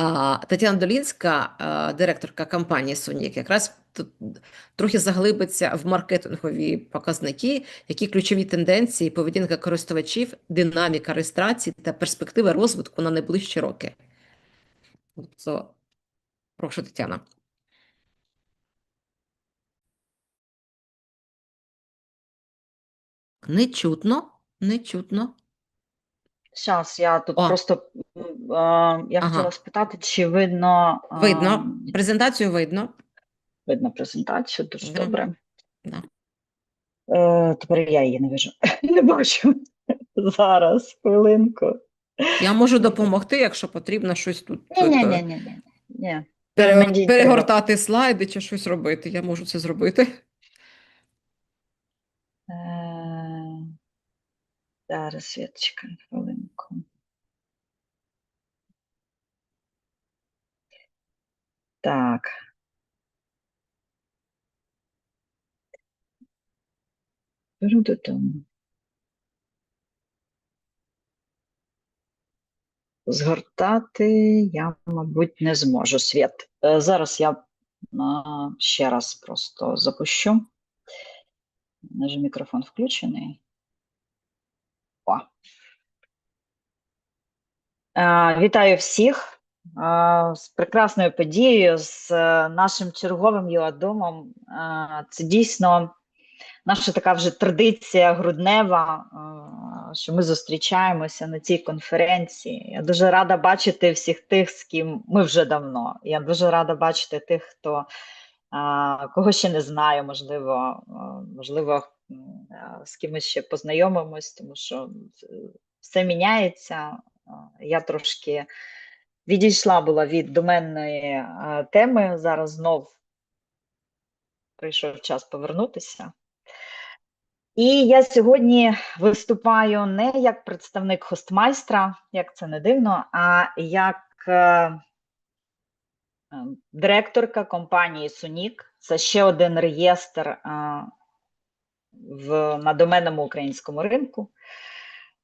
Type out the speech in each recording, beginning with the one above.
А, Тетяна Долінська, директорка компанії Сонік, якраз тут трохи заглибиться в маркетингові показники, які ключові тенденції, поведінка користувачів, динаміка реєстрації та перспективи розвитку на найближчі роки. Тобто, прошу, Тетяна. Не чутно, не чутно. Зараз я тут О. просто я Ага. хотіла спитати, чи видно, а, Видно, презентацію видно. видно презентацію, дуже Мгм. добре. Да. Е, тепер я її не вижу. Не бачу. Зараз, хвилинку. Я можу допомогти, якщо потрібно щось тут Ні, ні, е, ні, ні, перегортати слайди чи щось робити. Я можу це зробити. Е, Зараз, Світочка, хвилинку. Так. Беру додому. Згортати я, мабуть, не зможу. Світ. Е, Зараз я ще раз просто запущу. Мене мікрофон включений. О. Е, Вітаю всіх з прекрасною подією, з е, нашим черговим ЮАДомом. Е, Це дійсно наша така вже традиція груднева, е, що ми зустрічаємося на цій конференції. Я дуже рада бачити всіх тих, з ким ми вже давно. Я дуже рада бачити тих, хто кого ще не знаю, можливо, можливо, з кимось ще познайомимось, тому що е, все міняється. Я трошки відійшла була від доменної теми. Зараз знов прийшов час повернутися. І я сьогодні виступаю не як представник хостмайстра, як це не дивно, а як е, е, директорка компанії Сунік. Це ще один реєстр е, на доменному українському ринку.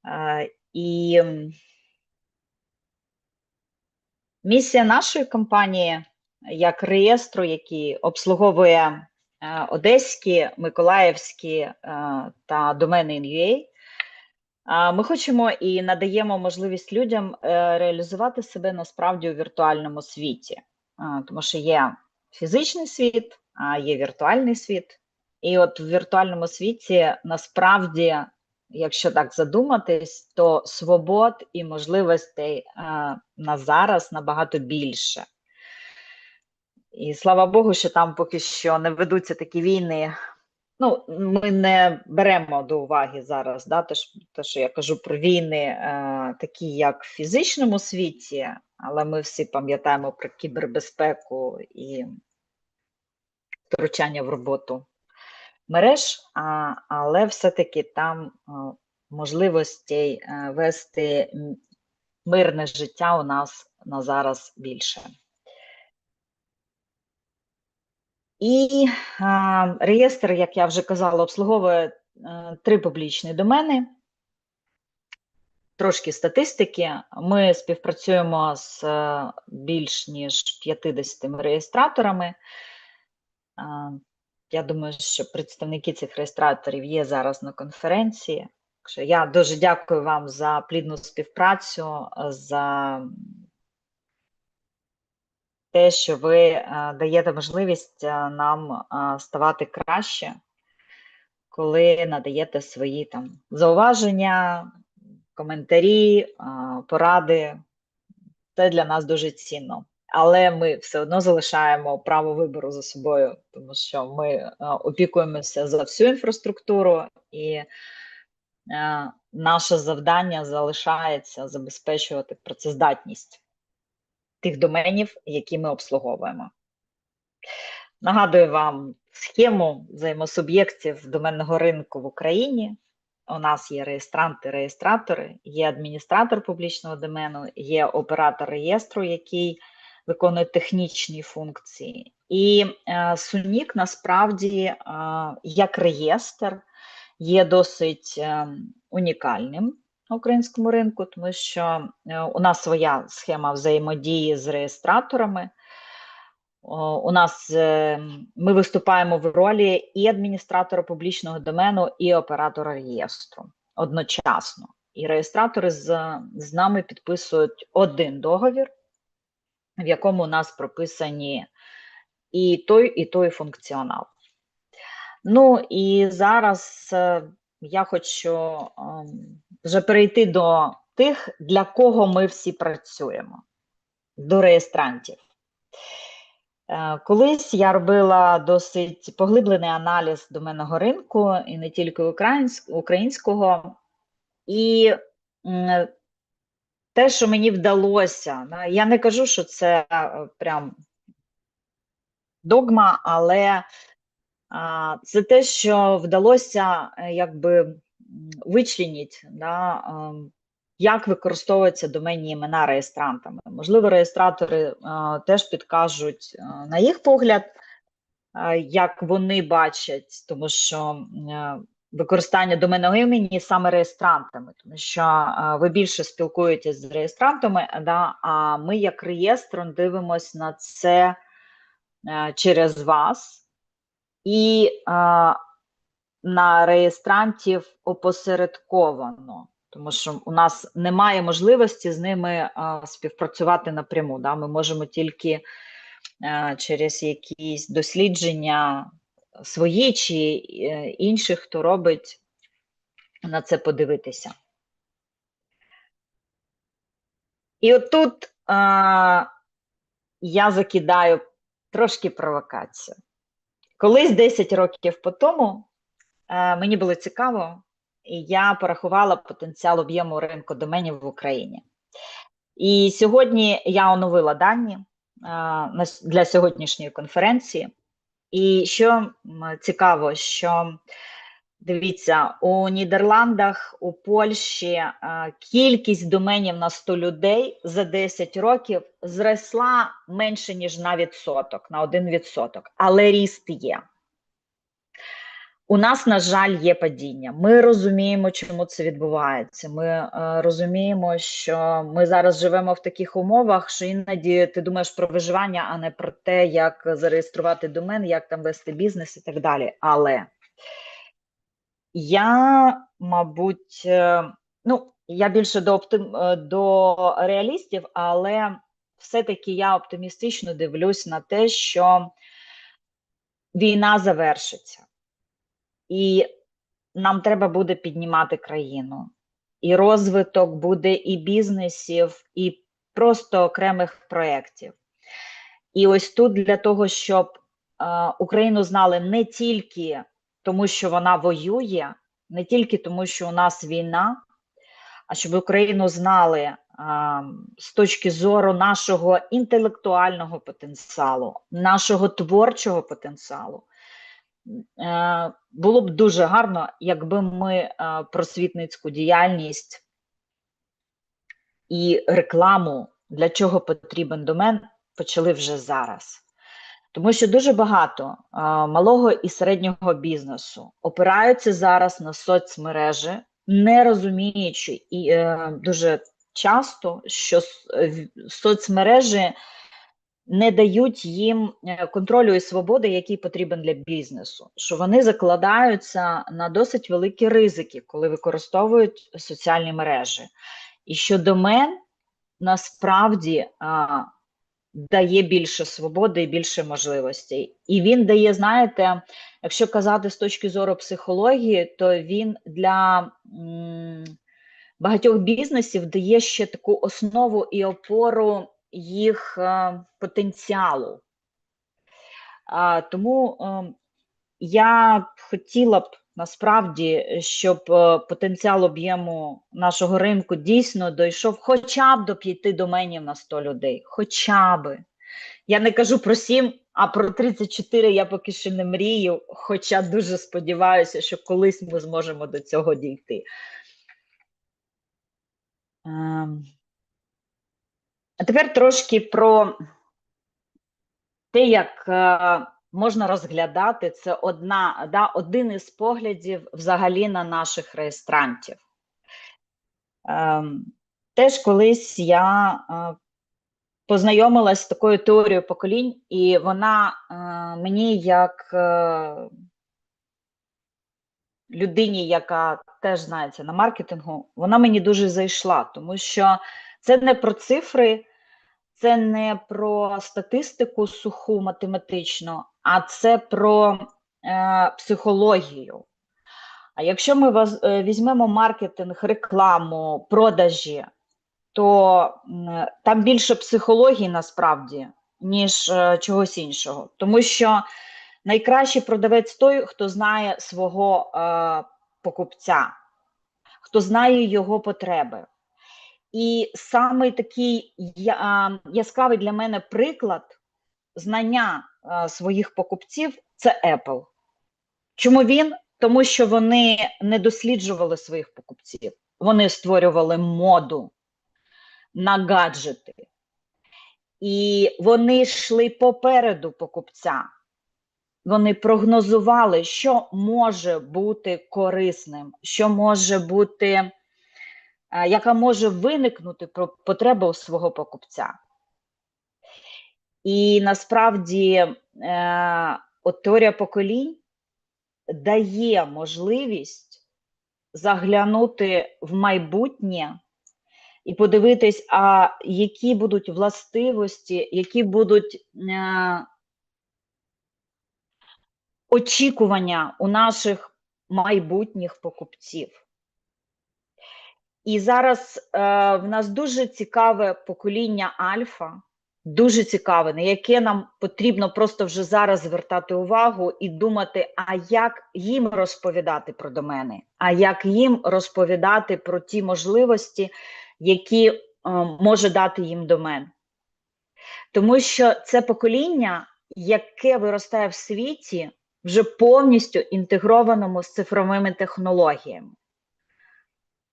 Е, І місія нашої компанії як реєстру, який обслуговує е, Одеські, Миколаївські е, та домени InUA. А Ми хочемо і надаємо можливість людям е, реалізувати себе насправді у віртуальному світі, тому що є фізичний світ, є віртуальний світ. І от в віртуальному світі насправді, якщо так задуматись, то свобод і можливостей на зараз набагато більше. І слава Богу, що там поки що не ведуться такі війни. Ну, ми не беремо до уваги зараз, да, те, що я кажу про війни, е, такі як в фізичному світі, але ми всі пам'ятаємо про кібербезпеку і втручання в роботу мереж, а, але все-таки там е, можливостей вести мирне життя у нас на зараз більше. І а, реєстр, як я вже казала, обслуговує е, три публічні домени. Трошки статистики. Ми співпрацюємо з е, більш ніж 50 реєстраторами. А, Я думаю, що представники цих реєстраторів є зараз на конференції. Я дуже дякую вам за плідну співпрацю, за те, що ви е, даєте можливість е, нам е, ставати краще, коли надаєте свої там зауваження, коментарі, поради. Це для нас дуже цінно. Але ми все одно залишаємо право вибору за собою, тому що ми е, опікуємося за всю інфраструктуру, і е, наше завдання залишається забезпечувати працездатність тих доменів, які ми обслуговуємо. Нагадую вам схему взаємосуб'єктів доменного ринку в Україні. У нас є реєстранти, реєстратори, є адміністратор публічного домену, є оператор реєстру, який виконує технічні функції. І е, Сунік насправді е, як реєстр є досить е, унікальним на українському ринку, тому що у нас своя схема взаємодії з реєстраторами. У нас ми виступаємо в ролі і адміністратора публічного домену, і оператора реєстру одночасно. І реєстратори з, з нами підписують один договір, в якому у нас прописані і той, і той функціонал. Ну і зараз е, я хочу ем, вже перейти до тих, для кого ми всі працюємо, до реєстрантів. Е, Колись я робила досить поглиблений аналіз доменного ринку, і не тільки українсь- українського. І те, що мені вдалося, я не кажу, що це е, прям догма, але це те, що вдалося е, якби вичленіть, да, ем, як використовуються доменні імена реєстрантами. Можливо, реєстратори е, теж підкажуть на їх погляд, як вони бачать, тому що використання доменного імені саме реєстрантами, тому що е, ви більше спілкуєтесь з реєстрантами, да, а ми, як реєстром, дивимося на це е, через вас і е, на реєстрантів опосередковано, тому що у нас немає можливості з ними е, співпрацювати напряму. Да? Ми можемо тільки е, через якісь дослідження свої чи е, інших, хто робить на це подивитися. І отут е, я закидаю трошки провокацію. Колись 10 років по тому е, мені було цікаво, і я порахувала потенціал об'єму ринку доменів в Україні. І сьогодні я оновила дані е, с- для сьогоднішньої конференції. І що цікаво, що дивіться, у Нідерландах, у Польщі е, кількість доменів на 100 людей за 10 років зросла менше, ніж на відсоток, на 1 відсоток, але ріст є. У нас, на жаль, є падіння. Ми розуміємо, чому це відбувається. Ми е, розуміємо, що ми зараз живемо в таких умовах, що іноді ти думаєш про виживання, а не про те, як зареєструвати домен, як там вести бізнес і так далі. Але я, мабуть, е, ну, я більше до, оптим, е, до реалістів, але все-таки я оптимістично дивлюсь на те, що війна завершиться. І нам треба буде піднімати країну. І розвиток буде і бізнесів, і просто окремих проєктів. І ось тут для того, щоб е, Україну знали не тільки тому, що вона воює, не тільки тому, що у нас війна, а щоб Україну знали е, з точки зору нашого інтелектуального потенціалу, нашого творчого потенціалу. Е, Було б дуже гарно, якби ми е, просвітницьку діяльність і рекламу, для чого потрібен домен, почали вже зараз. Тому що дуже багато е, малого і середнього бізнесу опираються зараз на соцмережі, не розуміючи і дуже часто, що соцмережі не дають їм е, контролю і свободи, який потрібен для бізнесу, що вони закладаються на досить великі ризики, коли використовують соціальні мережі, і що домен насправді а, дає більше свободи і більше можливостей. І він дає, знаєте, якщо казати з точки зору психології, то він для м, багатьох бізнесів дає ще таку основу і опору їх е, потенціалу. Тому е, я хотіла б насправді, щоб е, потенціал об'єму нашого ринку дійсно дійшов хоча б до п'яти доменів на 100 людей. Хоча б. Я не кажу про 7, а про 34 я поки що не мрію, хоча дуже сподіваюся, що колись ми зможемо до цього дійти. Тепер трошки про те, як е, можна розглядати це одна, да, один із поглядів взагалі на наших реєстрантів. Ем, Теж колись я е, познайомилась з такою теорією поколінь, і вона е, мені як людині, яка теж знається на маркетингу, вона мені дуже зайшла, тому що це не про цифри, це не про статистику суху математичну, а це про е, психологію. А якщо ми е, візьмемо маркетинг, рекламу, продажі, то там більше психології насправді, ніж е, чогось іншого. Тому що найкращий продавець той, хто знає свого е, покупця, хто знає його потреби. І саме такий яскравий для мене приклад знання своїх покупців це Apple. Чому він? Тому що вони не досліджували своїх покупців, вони створювали моду на гаджети. І вони йшли попереду покупця. Вони прогнозували, що може бути корисним, що може бути, яка може виникнути про- потреба у свого покупця. І насправді е, от теорія поколінь дає можливість заглянути в майбутнє і подивитись, а які будуть властивості, які будуть е, очікування у наших майбутніх покупців. І зараз е, в нас дуже цікаве покоління альфа, дуже цікаве, на яке нам потрібно просто вже зараз звертати увагу і думати, а як їм розповідати про домени, а як їм розповідати про ті можливості, які е, може дати їм домен. Тому що це покоління, яке виростає в світі, вже повністю інтегрованому з цифровими технологіями.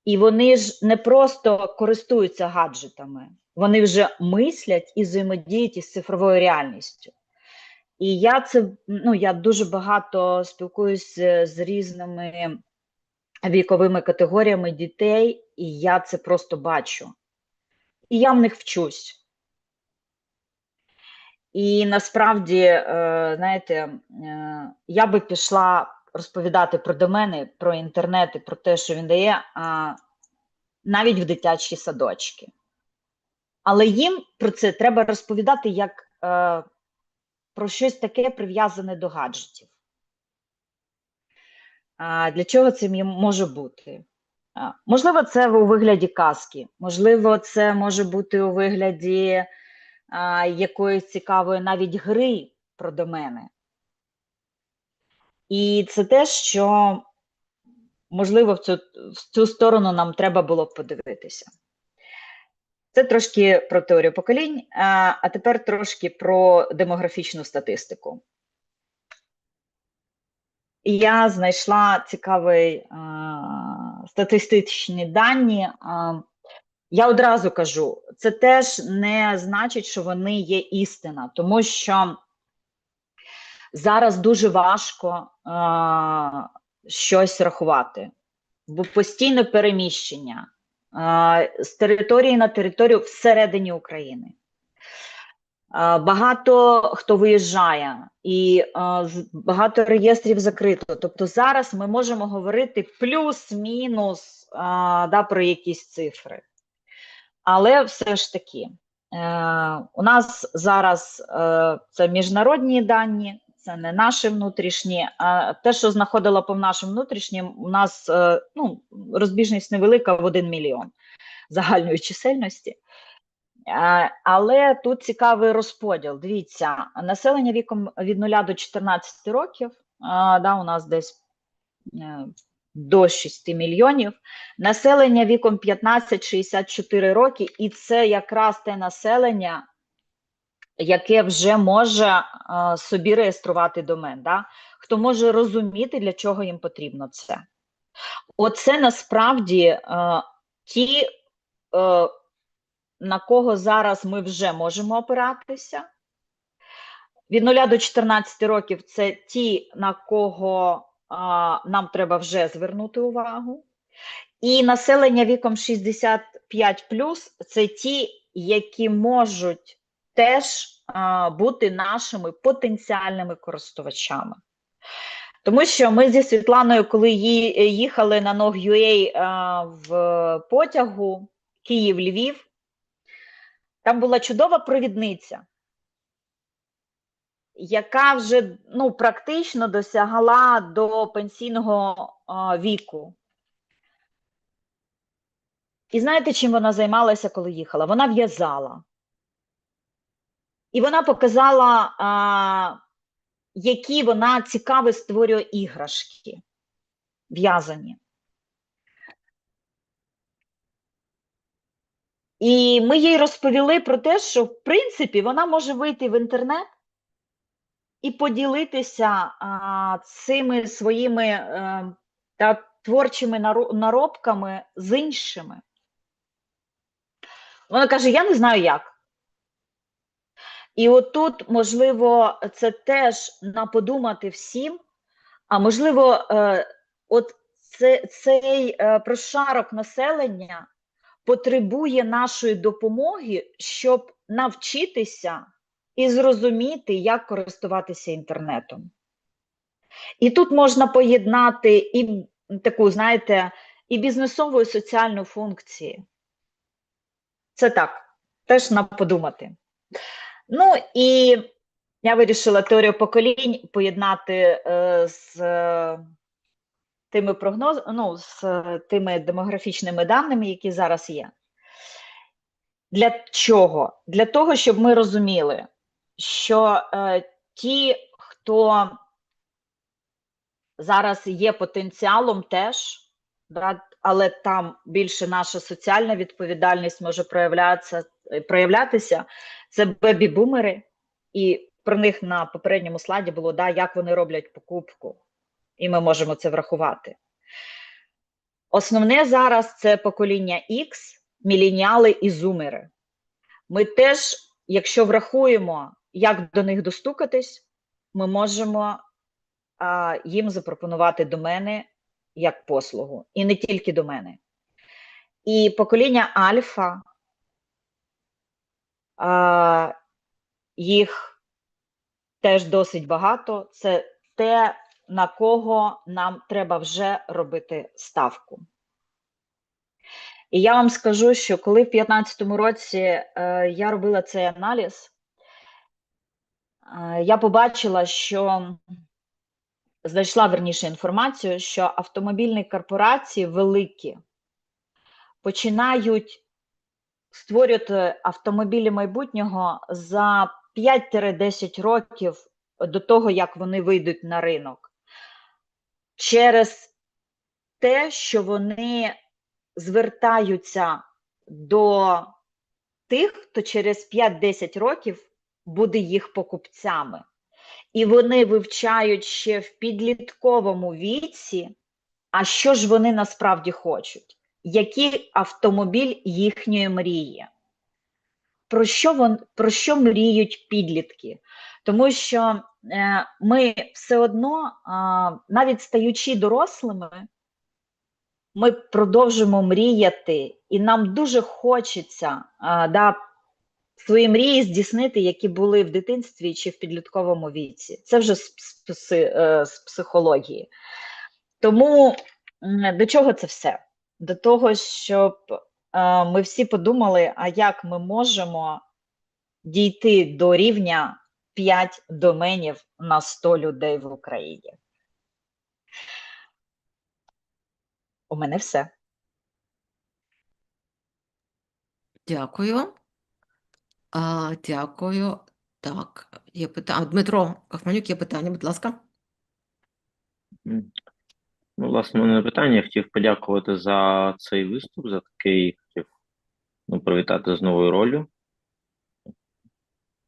І вони ж не просто користуються гаджетами, вони вже мислять і взаємодіють із цифровою реальністю. І я це ну я дуже багато спілкуюся з різними віковими категоріями дітей, і я це просто бачу. І я в них вчусь. І насправді, е, знаєте, е, я би пішла розповідати про домени, про інтернет і про те, що він дає, а, навіть в дитячі садочки. Але їм про це треба розповідати як е, про щось таке прив'язане до гаджетів. А, для чого це може бути? Можливо, це у вигляді казки, можливо, це може бути у вигляді а, якоїсь цікавої навіть гри про домени. І це те, що, можливо, в цю, в цю сторону нам треба було б подивитися. Це трошки про теорію поколінь, а, а тепер трошки про демографічну статистику. Я знайшла цікаві а, статистичні дані. А, я одразу кажу, це теж не значить, що вони є істина, тому що зараз дуже важко а, щось рахувати, бо постійне переміщення а, з території на територію всередині України. Багато хто виїжджає, і а, багато реєстрів закрито. Тобто зараз ми можемо говорити плюс-мінус да, про якісь цифри. Але все ж таки, е, у нас зараз е, це міжнародні дані, це не наші внутрішні. А те, що знаходило по нашим внутрішнім, у нас е, ну, розбіжність невелика в 1 мільйон загальної чисельності. Е, Але тут цікавий розподіл. Дивіться, населення віком від 0 до 14 років, е, да, у нас десь до 6 мільйонів. Населення віком 15-64 роки, і це якраз те населення, яке вже може е, собі реєструвати домен. Да? Хто може розуміти, для чого їм потрібно це. Оце насправді е, ті, е, на кого зараз ми вже можемо опиратися. Від 0 до 14 років це ті, на кого нам треба вже звернути увагу. І населення віком 65 це ті, які можуть теж а, бути нашими потенціальними користувачами. Тому що ми зі Світланою, коли їхали на NOG.UA в потягу Київ-Львів, там була чудова провідниця, яка вже ну, практично досягала до пенсійного віку. І знаєте, чим вона займалася, коли їхала? Вона в'язала. І вона показала, а, які вона цікаві створює іграшки в'язані. І ми їй розповіли про те, що в принципі вона може вийти в інтернет і поділитися а, цими своїми е, та творчими наробками з іншими. Вона каже: Я не знаю як. І отут, можливо, це теж на подумати всім, а можливо, е, от це, цей е, прошарок населення потребує нашої допомоги, щоб навчитися і зрозуміти, як користуватися інтернетом. І тут можна поєднати і таку, знаєте, і бізнесову, і соціальну функції. Це так, теж на подумати. Ну і я вирішила теорію поколінь поєднати е, з тими прогноз, ну, з тими демографічними даними, які зараз є. Для чого? Для того, щоб ми розуміли, що е, ті, хто зараз є потенціалом теж, але там більше наша соціальна відповідальність може проявлятися, проявлятися, це бебі-бумери, і про них на попередньому слайді було, да, як вони роблять покупку, і ми можемо це врахувати. Основне зараз це покоління X, міленіали і зумери. Ми теж, якщо врахуємо, як до них достукатись, ми можемо а, їм запропонувати до мене як послугу, і не тільки до мене. І покоління альфа, а, їх теж досить багато. Це те, на кого нам треба вже робити ставку. І я вам скажу, що коли в 2015 році е, я робила цей аналіз, е, я побачила, що знайшла верніше інформацію, що автомобільні корпорації великі починають створювати автомобілі майбутнього за 5-10 років до того, як вони вийдуть на ринок, через те, що вони звертаються до тих, хто через 5-10 років буде їх покупцями. І вони вивчають ще в підлітковому віці, а що ж вони насправді хочуть, який автомобіль їхньої мрії. Про що, вон, про що мріють підлітки? Тому що е, ми все одно, е, навіть стаючи дорослими, ми продовжимо мріяти, і нам дуже хочеться е, да, свої мрії здійснити, які були в дитинстві чи в підлітковому віці. Це вже з, з, пси- е, з психології. Тому до чого це все? До того, щоб е, ми всі подумали, а як ми можемо дійти до рівня 5 доменів на 100 людей в Україні. У мене все. Дякую. А, дякую. Так, є питання. Дмитро Кахманюк, є питання, будь ласка. Ну, власне, мене питання. Я хотів подякувати за цей виступ, за такий хотів ну, привітати з новою ролью.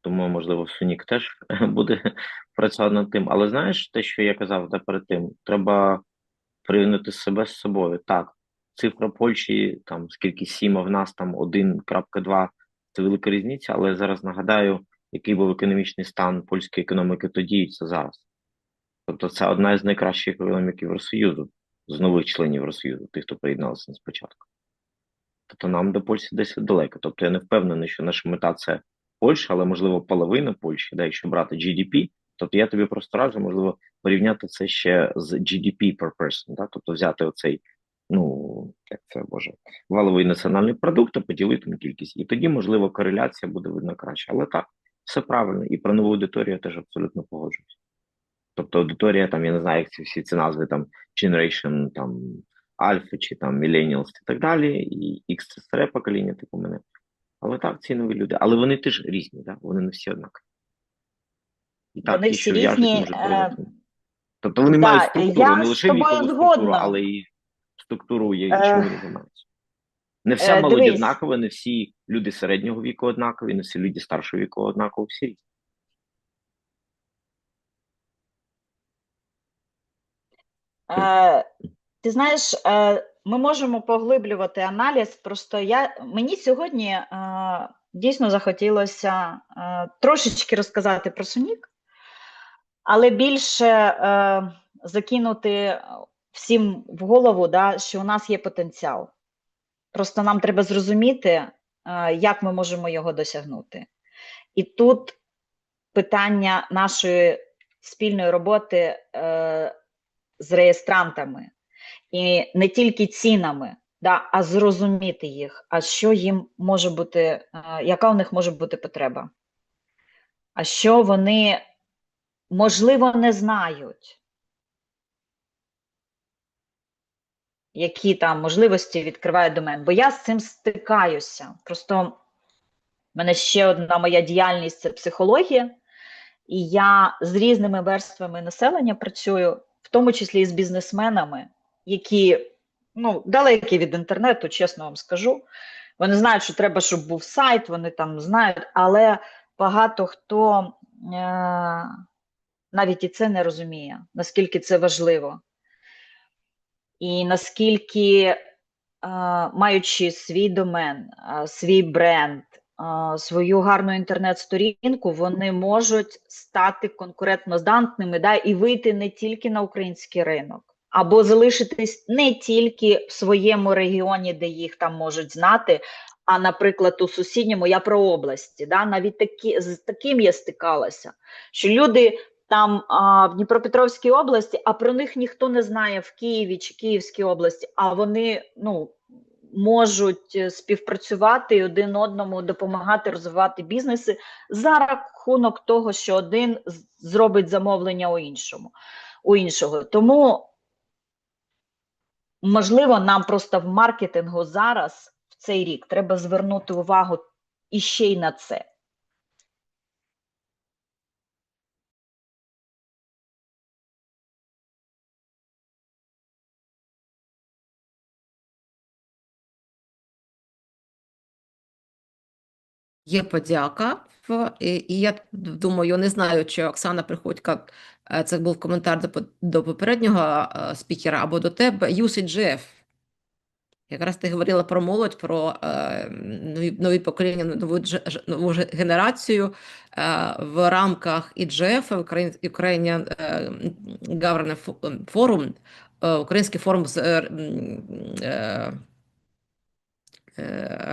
Тому, можливо, Сунік теж буде працювати над тим. Але знаєш, те, що я казав да, перед тим, треба порівняти себе з собою. Так, цифра Польщі, там скільки 7, а в нас там 1.2, це велика різниця, але зараз нагадаю, який був економічний стан польської економіки тоді і це зараз. Тобто це одна з найкращих економік Євросоюзу. з нових членів Євросоюзу, тих, хто приєдналися на спочатку. Тобто нам до Польщі десь далеко. Тобто я не впевнений, що наша мета це Польща, але можливо половина Польщі, да, якщо брати GDP, тобто я тобі просто раджу, можливо, порівняти це ще з GDP per person, да, тобто взяти оцей, ну як це боже, валовий національний продукт, а поділити на кількість. І тоді, можливо, кореляція буде видно краще. Але так, все правильно. І про нову аудиторію я теж абсолютно погоджуюсь. Тобто аудиторія, там, я не знаю, як ці всі ці назви, там Generation, там Альфа чи там Millennials і так далі, і X це старе покоління, типу мене. Але так, ці нові люди. Але вони теж різні, да? вони не всі однакові. І так, Вони всі різні, е. Тобто вони да, мають структуру, не лише вікову структуру, але і структуру, є, Е, вони займаються. Не вся е, молодь однакова, не всі люди середнього віку однакові, не всі люди старшого віку однакові, всі різні. Е, ти знаєш, е, ми можемо поглиблювати аналіз. Просто я мені сьогодні е, дійсно захотілося трошечки розказати про Сунік, але більше закинути всім в голову, да, що у нас є потенціал. Просто нам треба зрозуміти, як ми можемо його досягнути. І тут питання нашої спільної роботи з реєстрантами. І не тільки цінами, да, а зрозуміти їх, а що їм може бути, е, яка у них може бути потреба, а що вони можливо не знають, які там можливості відкриває домен. Бо я з цим стикаюся. Просто в мене ще одна моя діяльність це психологія, і я з різними верствами населення працюю, тому числі і з бізнесменами, які ну, далекі від інтернету, чесно вам скажу. Вони знають, що треба, щоб був сайт, вони там знають, але багато хто е- навіть і це не розуміє, наскільки це важливо. І наскільки, е, маючи свій домен, е, свій бренд, свою гарну інтернет-сторінку, вони можуть стати конкурентноздатними да, і вийти не тільки на український ринок, або залишитись не тільки в своєму регіоні, де їх там можуть знати, а, наприклад, у сусідньому я про області. Да, навіть такі, з таким я стикалася, що люди там а, в Дніпропетровській області, а про них ніхто не знає в Києві чи Київській області, а вони ну, можуть е, співпрацювати і один одному допомагати розвивати бізнеси за рахунок того, що один зробить замовлення у іншому. У іншого. Тому, можливо, нам просто в маркетингу зараз, в цей рік, треба звернути увагу іще й на це. Є подяка, і, я думаю, не знаю, чи Оксана Приходько, е, це був коментар до, попереднього е, спікера або до тебе, UCGF. Якраз ти говорила про молодь, про е, нові, нові покоління, нову, нову генерацію в рамках Ukrainian е, Governance Forum, Український форум з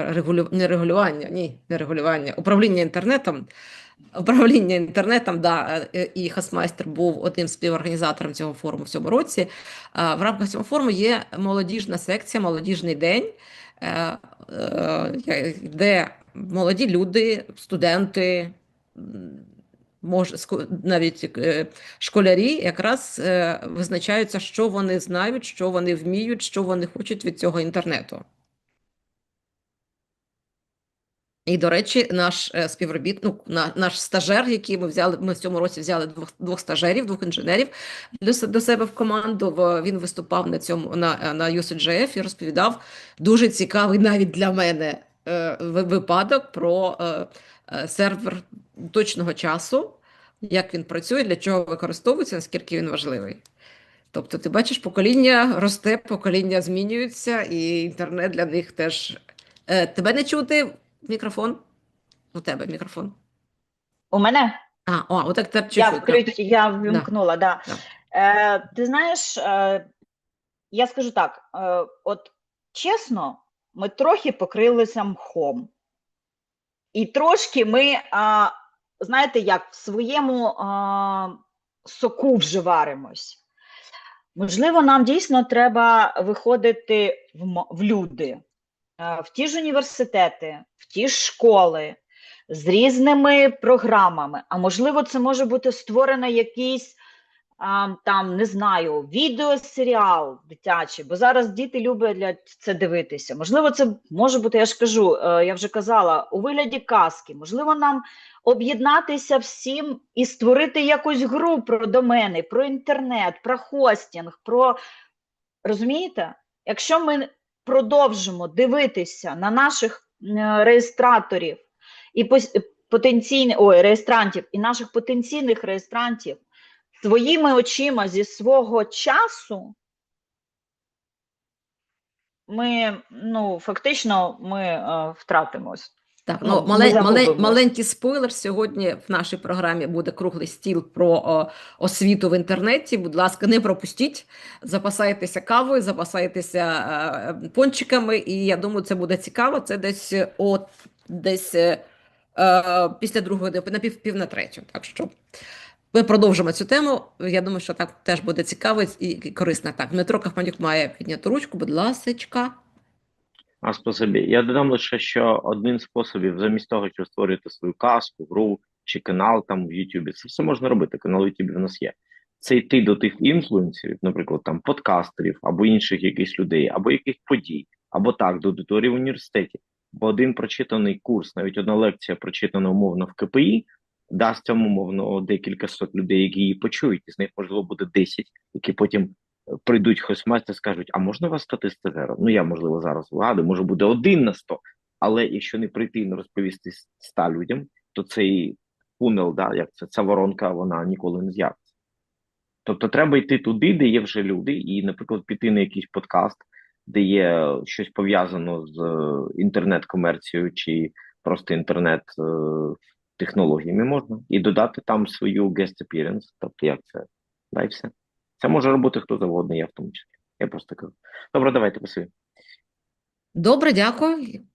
регулю... не регулювання, ні, не регулювання, управління інтернетом. Управління інтернетом, да, е, і Хасмайстер був одним з співорганізатором цього форуму в цьому році. В рамках цього форуму є молодіжна секція, молодіжний день, е, е, де молоді люди, студенти, м, мож, ско- навіть е, школярі якраз е, визначаються, що вони знають, що вони вміють, що вони хочуть від цього інтернету. І, до речі, наш е, співробітник, ну, наш стажер, який ми взяли, ми в цьому році взяли двох, двох стажерів, двох інженерів до, себе в команду. Він виступав на цьому на, на UCGF і розповідав дуже цікавий навіть для мене е, випадок про е, сервер точного часу, як він працює, для чого використовується, наскільки він важливий. Тобто, ти бачиш, покоління росте, покоління змінюються, і інтернет для них теж. Тебе не чути? Мікрофон? У тебе мікрофон. У мене А, о, отак так я чуть-чуть. вкрить, я ввімкнула, да. Да. Е, ти знаєш, е, я скажу так: е, от чесно, ми трохи покрилися мхом. І трошки ми, а, знаєте, як в своєму а, соку вже варимось. Можливо, нам дійсно треба виходити в, в люди, в ті ж університети, в ті ж школи з різними програмами. А можливо, це може бути створено якийсь там, не знаю, відеосеріал дитячий, бо зараз діти люблять це дивитися. Можливо, це може бути, я ж кажу, е, я вже казала, у вигляді казки. Можливо, нам об'єднатися всім і створити якусь гру про домени, про інтернет, про хостінг, про розумієте? Якщо ми продовжимо дивитися на наших е, реєстраторів і потенційних ой, реєстрантів і наших потенційних реєстрантів своїми очима зі свого часу, ми ну фактично ми е, втратимось. Так, Ну, ну, малень, малень, маленький спойлер. Сьогодні в нашій програмі буде круглий стіл про о, освіту в інтернеті. Будь ласка, не пропустіть. Запасайтеся кавою, запасайтеся е, пончиками, і я думаю, це буде цікаво. Це десь от десь е, е, після другої на пів, пів на третю. Так що ми продовжимо цю тему. Я думаю, що так теж буде цікаво і корисно. Так, Дмитро Кахманюк має підняту ручку, будь ласочка. А спасибі. Я додам лише, що один з замість того, щоб створити свою казку, гру чи канал там в Ютубі, це все можна робити. Канал в Ютубі в нас є. Це йти до тих інфлюенсерів, наприклад, там подкастерів або інших якихось людей, або яких подій, або так, до аудиторії в університеті. Бо один прочитаний курс, навіть одна лекція, прочитана умовно в КПІ, дасть там умовно декілька сот людей, які її почують, і з них можливо буде 10, які потім прийдуть хостмастер і скажуть, а можна вас статистика? Ну я можливо зараз вгадую, може буде один на 100, але якщо не прийти і не розповісти 100 людям, то цей фунел, да, як це ця воронка, вона ніколи не з'явиться. Тобто треба йти туди, де є вже люди, і, наприклад, піти на якийсь подкаст, де є щось пов'язано з е, інтернет-комерцією чи просто інтернет-технологіями можна, і додати там свою guest appearance, тобто як це, да, і все. Це може робити хто завгодно, я в тому числі. Я просто кажу. Добре, давайте, пасуємо. Добре, дякую.